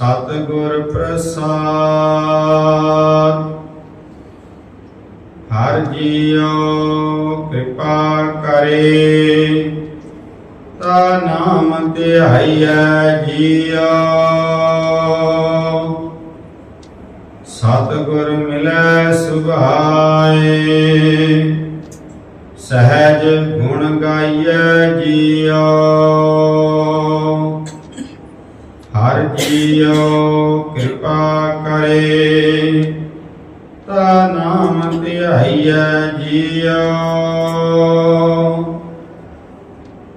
ਸਤਿਗੁਰ ਪ੍ਰਸਾਦ ਹਰ ਜੀਉ ਕਿਰਪਾ ਕਰੇ। ਤਾ ਨਾਮ ਧਿਆਈਐ ਜੀਉ। ਸਤਿਗੁਰ ਮਿਲੈ ਸੁਭਾਏ। ਸਹਿਜ ਗੁਣ ਗਾਈਐ ਜੀਉ। ਜੀਉ ਕਿਰਪਾ ਕਰੇ। ਤਾ ਨਾਮ ਧਿਆਈਐ ਜੀਉ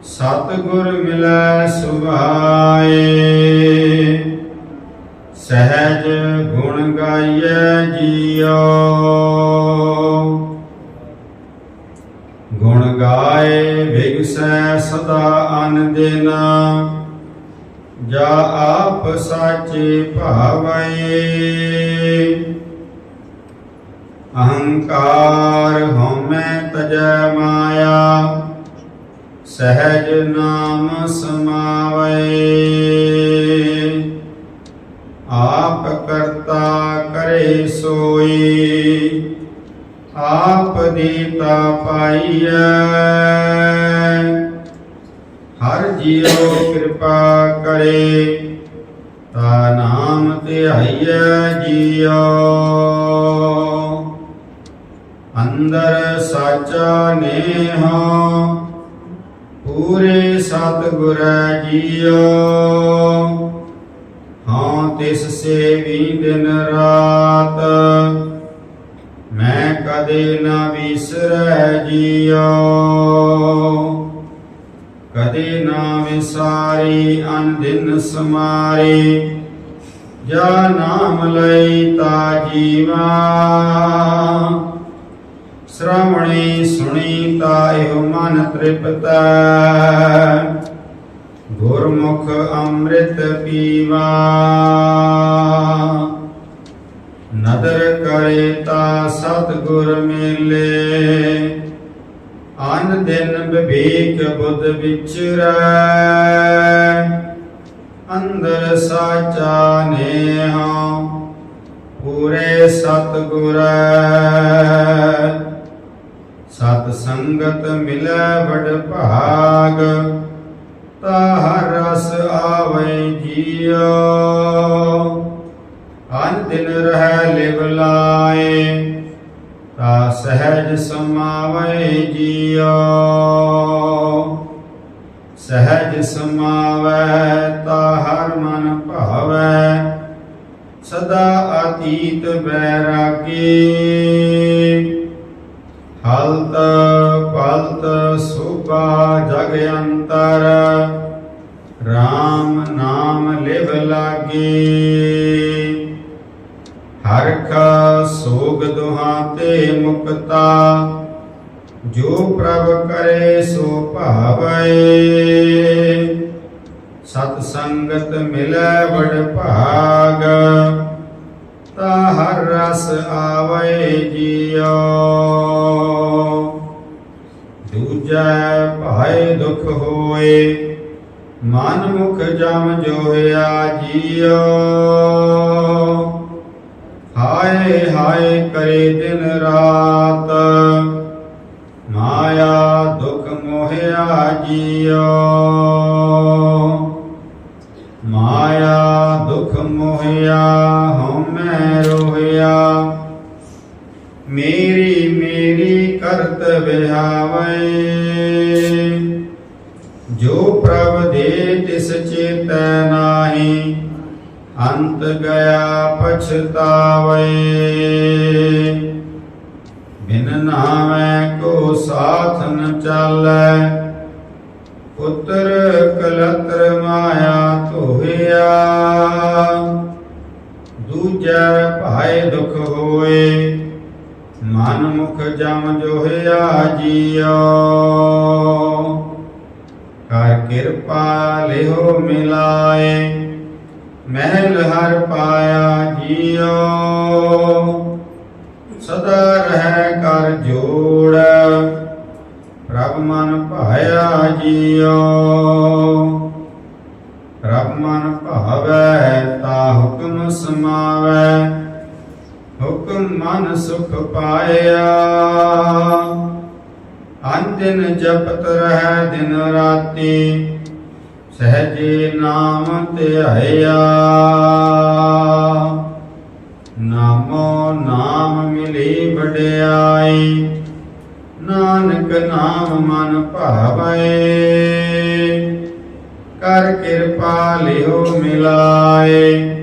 ਸਤਿਗੁਰ ਮਿਲੈ ਸੁਭਾਏ। ਸਹਿਜ ਗੁਣ ਗਾਈਐ ਜੀਉ ਗੁਣ ਗਾਏ ਵਿਗਸੈ ਸਦਾ ਅਨ ਦਿਨ। ਜਾ ਆ ਆਪ ਸਾਚੇ ਭਾਵੈ। ਅਹੰਕਾਰ ਹਉਮੈ ਤਜੈ ਮਾਇਆ, ਸਹਿਜ ਨਾਮ ਸਮਾਵੈ। ਆਪ ਕਰਤਾ ਕਰੇ ਸੋਈ, ਆਪ ਦੀਤਾ ਪਾਈਐ। ਹਰ ਜੀਉ ਕਿਰਪਾ ਕਰੇ। ਨਾਮ ਜੀਆ ਜੀਉ ਅੰਦਰ ਸਾਚਾ ਨੇਹ, ਪੂਰੇ ਸਤਿਗੁਰੈ ਜੀਉ ਹਾਂ, ਤਿਸ ਸੇਵੀ ਦਿਨ ਰਾਤ, ਮੈਂ ਕਦੇ ਨਾ ਵਿਸਰੈ ਜੀਉ ਕਦੇ ਨਾ ਵਿਸਾਰੀ, ਅਨ ਦਿਨ ਸਮਾਰੀ ਜਾ ਨਾਮ ਲਈ ਤਾ ਜੀਵਾ। ਸ਼੍ਰਵਣੀ ਸੁਣੀ ਤਾ ਮਨ ਤ੍ਰਿਪਤੈ। ਗੁਰਮੁਖ ਅੰਮ੍ਰਿਤ ਪੀਵਾ। ਨਦਰ ਕਰੇ ਤਾ ਸਤਿਗੁਰ ਮੇਲੇ। ਅਨ ਦਿਨ ਵਿਵੇਕ ਬੁੱਧ ਵਿਚਰੈ। ਅੰਦਰ ਸਾਚਾ ਨੇਹ, ਪੂਰੇ ਸਤਿਗੁਰੈ। ਸਤ ਸੰਗਤ ਮਿਲੈ ਵਡ ਭਾਗ, ਤਾ ਹਰ ਰਸ ਆਵੈ ਜੀਉ ਅਨ ਦਿਨ ਰਹਿ ਲਿਵ ਲਾਏ, ਤਾ ਸਹਿਜ ਸਮਾਵੈ ਜੀਉ ਅਤੀਤ ਬੈਰਾਗੀ ਹਲਤ ਪਲਤ ਸੁਭਾ ਜਗ ਅੰਤਰ। RAM ਨਾਮ ਲਿਵ ਲਾਗੀ। ਹਰਖ ਸੋਗ ਦੁਹਾਂ ਤੇ ਮੁਕਤਾ। ਜੋ ਪ੍ਰਭ ਕਰੇ ਸੋ ਭਾਵੈ। ਸਤ ਸੰਗਤ ਮਿਲੈ ਵਡ ਭਾਗ ਰਸ ਆਵੈ ਜੀਉ ਦੂਜੈ ਭਾਏ ਦੁਖ ਹੋਏ ਮਨ ਮੁਖ ਜਮ ਜੋਇਆ ਜੀਉ ਹਾਏ ਹਾਏ ਕਰੇ ਦਿਨ ਰਾਤ ਮਾਇਆ ਦੁਖ ਮੋਹਿਆ ਜੀਉ ਵਿਹਾਵੈ ਜੋ ਪ੍ਰਭ ਦੇ ਤਿਸ ਚੇਤੈ ਨਾਹੀ, ਅੰਤ ਗਿਆ ਪਛਤਾਵੇ। ਬਿਨ ਨਾਮੈ ਕੋ ਸਾਥ ਨ ਚਾਲੈ, ਪੁੱਤਰ ਕਲਤਰ ਮਾਇਆ ਧੋਇਆ ਦੂਜੈ ਭਾਏ ਦੁਖ ਹੋਏ ਮੁਖ ਜਮ ਜੋਹਿਆ ਜੀਓ ਕਰ ਕਿਰਪਾ ਲਿਓ ਮਿਲਾਏ, ਮਹਿਲ ਹਰ ਪਾਇਆ ਜੀਓ। ਸਦਾ ਰਹਿ ਕਰ ਜੋੜ, ਪ੍ਰਭ ਮਨ ਭਾਇਆ ਜੀਓ। ਪ੍ਰਭ ਮਨ ਭਾਵੈ, ਤਾ ਹੁਕਮ ਸਮਾਵੈ। ਹੁਕਮ ਮਨ ਸੁਖ ਪਾਇਆ। ਅੰਤਿਨ ਜਪਤ ਰਹਿ ਦਿਨ ਰਾਤੀ, ਸਹਜੇ ਨਾਮ ਧਿਆਇਆ। ਨਾਮੋ ਨਾਮ ਮਿਲੀ ਵਡਿਆਈ, ਨਾਨਕ ਨਾਮ ਮਨ ਭਾਵੈ। ਕਰ ਕਿਰਪਾ ਲਿਓ ਮਿਲਾਏ।